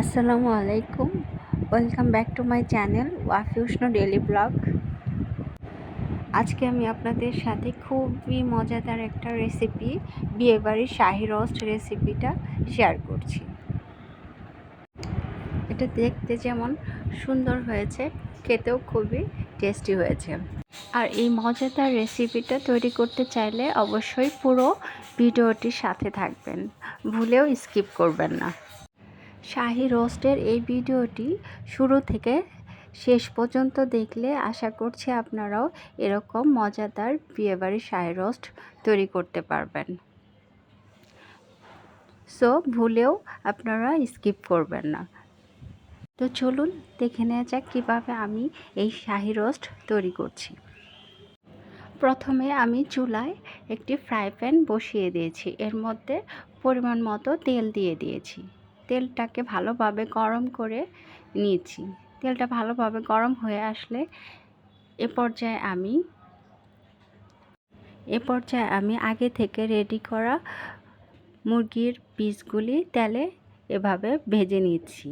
আসসালামু আলাইকুম। Welcome back to my channel Wafi উষ্ণ ডেলি ব্লগ আজকে আমি আপনাদের সাথে খুবই মজাদার একটা রেসিপি বিয়েবাড়ির শাহি রোস্ট রেসিপিটা শেয়ার করছি। এটা দেখতে যেমন সুন্দর হয়েছে, খেতেও খুবই টেস্টি হয়েছে। আর এই মজাদার রেসিপিটা তৈরি করতে চাইলে অবশ্যই পুরো ভিডিওটির সাথে থাকবেন, ভুলেও স্কিপ করবেন না। শাহি রোস্টের এই ভিডিওটি শুরু থেকে শেষ পর্যন্ত দেখলে আশা করছি আপনারাও এরকম মজাদার বিয়েবাড়ির শাহি রোস্ট তৈরি করতে পারবেন। সো ভুলেও আপনারা স্কিপ করবেন না। তো চলুন দেখে নেওয়া যাক কীভাবে আমি এই শাহি রোস্ট তৈরি করছি। প্রথমে আমি চুলায় একটি ফ্রাই প্যান বসিয়ে দিয়েছি। এর মধ্যে পরিমাণ মতো তেল দিয়ে দিয়েছি। তেলটাকে ভালোভাবে গরম করে নিয়েছি। তেলটা ভালোভাবে গরম হয়ে আসলে এ পর্যায়ে আমি, এ পর্যায়ে আমি আগে থেকে রেডি করা মুরগির পিসগুলি তেলে এভাবে ভেজে নিচ্ছি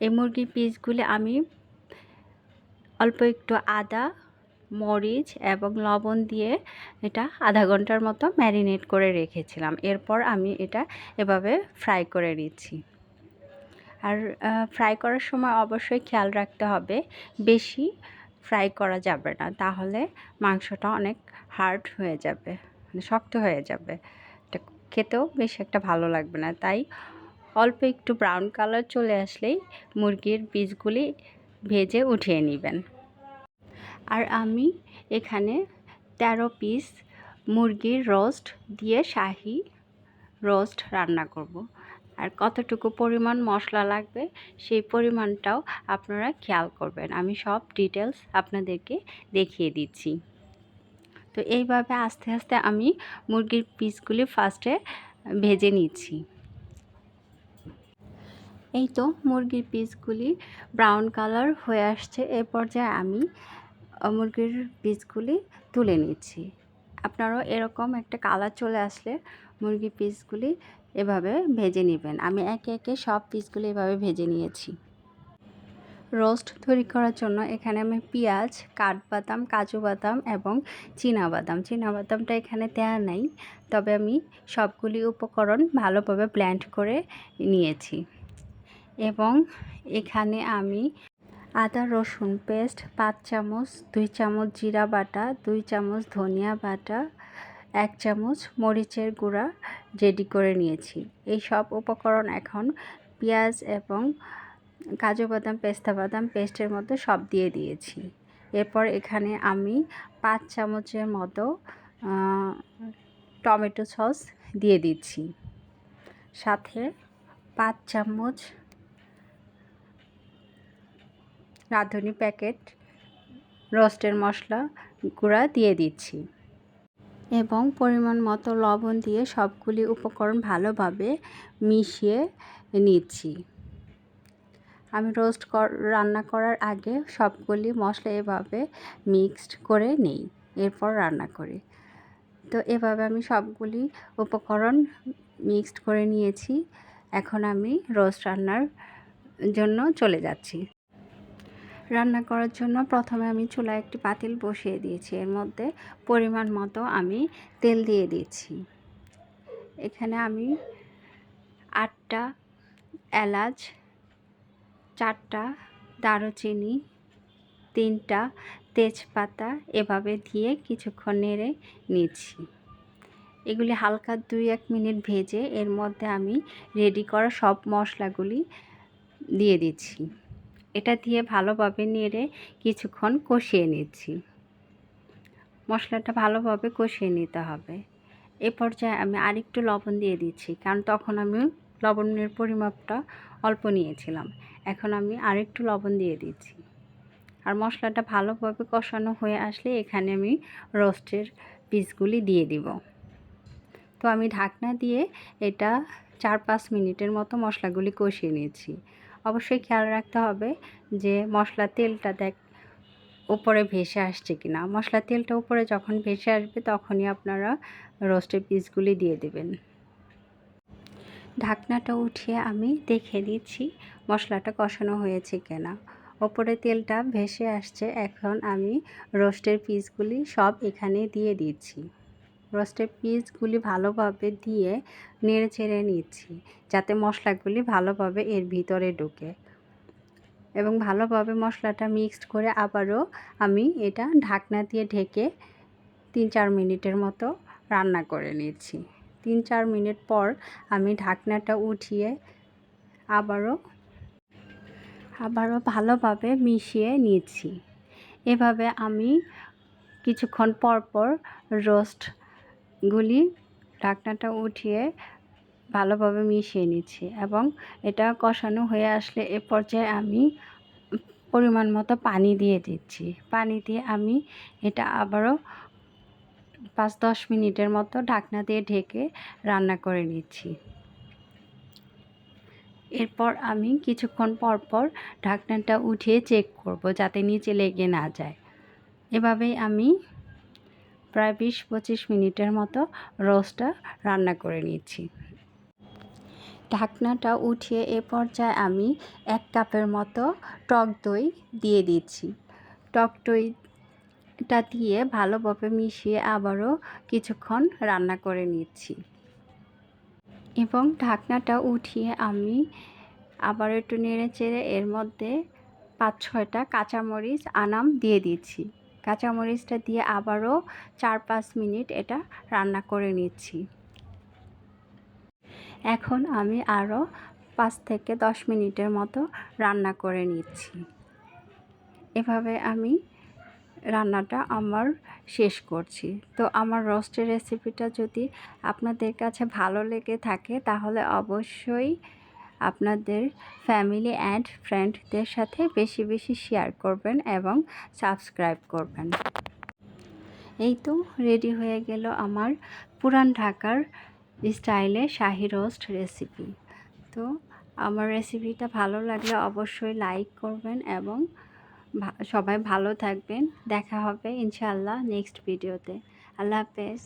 এই মুরগির পিসগুলি আমি অল্প একটু আদা মরিচ এবং লবণ দিয়ে এটা আধা ঘণ্টার মতো ম্যারিনেট করে রেখেছিলাম। এরপর আমি এটা এভাবে ফ্রাই করে নিচ্ছি। আর ফ্রাই করার সময় অবশ্যই খেয়াল রাখতে হবে, বেশি ফ্রাই করা যাবে না, তাহলে মাংসটা অনেক হার্ড হয়ে যাবে মানে শক্ত হয়ে যাবে। এটা খেতেও বেশি একটা ভালো লাগবে না। তাই অল্প একটু ব্রাউন কালার চলে আসলেই মুরগির বীজগুলি ভেজে উঠিয়ে নেবেন। আর আমি এখানে তেরো পিস মুরগির রোস্ট দিয়ে শাহি রোস্ট রান্না করব। আর কতটুকু পরিমাণ মশলা লাগবে সেই পরিমাণটাও আপনারা খেয়াল করবেন। আমি সব ডিটেলস আপনাদেরকে দেখিয়ে দিচ্ছি। তো এইভাবে আস্তে আস্তে আমি মুরগির পিসগুলি ফার্স্টে ভেজে নিচ্ছি। এই তো মুরগির পিসগুলি ব্রাউন কালার হয়ে আসছে। এ পর্যায়ে আমি মুরগির পিসগুলি তুলে নিচ্ছি। আপনারাও এরকম একটা কালার চলে আসলে মুরগির পিসগুলি এভাবে ভেজে নেবেন। আমি একে একে সব পিসগুলি এভাবে ভেজে নিয়েছি। রোস্ট তৈরি করার জন্য এখানে আমি পেঁয়াজ, কাঠবাদাম, কাজু বাদাম এবং বাদাম। বাদামটা এখানে দেওয়া নাই, তবে আমি সবগুলি উপকরণ ভালোভাবে ব্ল্যান্ড করে নিয়েছি। এবং এখানে আমি আদা, রসুন পেস্ট, পাঁচ চামচ, দুই চামচ জিরা বাটা, দুই চামচ ধনিয়া বাটা, এক চামচ মরিচের গুঁড়া রেডি করে নিয়েছি। এই সব উপকরণ এখন পেঁয়াজ এবং কাজু বাদাম, পেস্তা বাদাম পেস্টের মতো সব দিয়ে দিয়েছি। এরপর এখানে আমি পাঁচ চামচের মতো টমেটো সস দিয়ে দিচ্ছি। সাথে পাঁচ চামচ রাঁধুনি প্যাকেট রোস্টের মশলা গুঁড়া দিয়ে দিচ্ছি এবং পরিমাণ মতো লবণ দিয়ে সবগুলি উপকরণ ভালোভাবে মিশিয়ে নিচ্ছি। আমি রোস্ট রান্না করার আগে সবগুলি মশলা এভাবে মিক্সড করে নেই, এরপর রান্না করি। তো এভাবে আমি সবগুলি উপকরণ মিক্সড করে নিয়েছি, এখন আমি রোস্ট রান্নার জন্য চলে যাচ্ছি। রান্না করার জন্য প্রথমে আমি চুলায় একটি পাতিল বসিয়ে দিয়েছি। এর মধ্যে পরিমাণ মতো আমি তেল দিয়ে দিয়েছি। এখানে আমি আটটা এলাচ, চারটা দারুচিনি, তিনটা তেজপাতা এভাবে দিয়ে কিছুক্ষণ নেড়ে নিচ্ছি। এগুলি হালকা দুই এক মিনিট ভেজে এর মধ্যে আমি রেডি করা সব মশলাগুলি দিয়ে দিচ্ছি। এটা দিয়ে ভালোভাবে নেড়ে কিছুক্ষণ কষিয়ে নিচ্ছি। মশলাটা ভালোভাবে কষিয়ে নিতে হবে। এ পর্যায়ে আমি আরেকটু লবণ দিয়ে দিচ্ছি, কারণ তখন আমি লবণের পরিমাপটা অল্প নিয়েছিলাম। এখন আমি আরেকটু লবণ দিয়ে দিচ্ছি। আর মশলাটা ভালোভাবে কষানো হয়ে আসলে এখানে আমি রোস্টের পিসগুলি দিয়ে দিব। তো আমি ঢাকনা দিয়ে এটা চার পাঁচ মিনিটের মতো মশলাগুলি কষিয়ে নিয়েছি অবশ্যই খেয়াল রাখতে হবে যে মশলা তেলটা দেখ, উপরে ভেসে আসছে কি না মশলা তেলটা উপরে যখন ভেসে আসবে তখনই আপনারা রোস্টের পিসগুলি দিয়ে দেবেন। ঢাকনাটা উঠিয়ে আমি দেখে দিচ্ছি মশলাটা কষানো হয়েছে কিনা। ওপরে তেলটা ভেসে আসছে, এখন আমি রোস্টের পিসগুলি সব এখানে দিয়ে দিচ্ছি। রোস্টের পিসগুলি ভালোভাবে দিয়ে নেড়ে চেড়ে নিচ্ছি, যাতে মশলাগুলি ভালোভাবে এর ভিতরে ঢুকে। এবং ভালোভাবে মশলাটা মিক্সড করে আবারও আমি এটা ঢাকনা দিয়ে ঢেকে তিন চার মিনিটের মতো রান্না করে নিচ্ছি। তিন চার মিনিট পর আমি ঢাকনাটা উঠিয়ে আবারও আবারও ভালোভাবে মিশিয়ে নিচ্ছি। এভাবে আমি কিছুক্ষণ পর পর রোস্টগুলি ঢাকনাটা উঠিয়ে ভালোভাবে মিশিয়ে নিচ্ছি এবং এটা কষানো হয়ে আসলে এ পর্যায়ে আমি পরিমাণ মতো পানি দিয়ে দিচ্ছি। পানি দিয়ে আমি এটা আবারও পাঁচ দশ মিনিটের মতো ঢাকনা দিয়ে ঢেকে রান্না করে নিচ্ছি। এরপর আমি কিছুক্ষণ পর পর ঢাকনাটা উঠিয়ে চেক করব যাতে নিচে লেগে না যায়। এভাবেই আমি প্রায় বিশ পঁচিশ মিনিটের মতো রোস্টটা রান্না করে নিচ্ছি ঢাকনাটা উঠিয়ে এ পর্যায়ে আমি এক কাপের মতো টক দই দিয়ে দিচ্ছি টক দইটা দিয়ে ভালোভাবে মিশিয়ে আবারও কিছুক্ষণ রান্না করে নিচ্ছি এবং ঢাকনাটা উঠিয়ে আমি আবার একটু নেড়ে চেড়ে এর মধ্যে পাঁচ ছয়টা কাঁচামরিচ আনাম দিয়ে দিচ্ছি কাঁচামরিচটা দিয়ে আবারও চার পাঁচ মিনিট এটা রান্না করে নিচ্ছি। এখন আমি আরও পাঁচ থেকে দশ মিনিটের মতো রান্না করে নিচ্ছি। এভাবে আমি রান্নাটা আমার শেষ করছি। তো আমার রোস্টের রেসিপিটা যদি আপনাদের কাছে ভালো লেগে থাকে তাহলে অবশ্যই আপনাদের ফ্যামিলি অ্যান্ড ফ্রেন্ডদের সাথে বেশি বেশি শেয়ার করবেন এবং সাবস্ক্রাইব করবেন। এই তো রেডি হয়ে গেল আমার পুরান ঢাকার স্টাইলে শাহি রোস্ট রেসিপি তো আমার রেসিপিটা ভালো লাগলে অবশ্যই লাইক করবেন এবং সবাই ভালো থাকবেন। দেখা হবে ইনশাআল্লাহ নেক্সট ভিডিওতে আল্লাহ হাফেজ।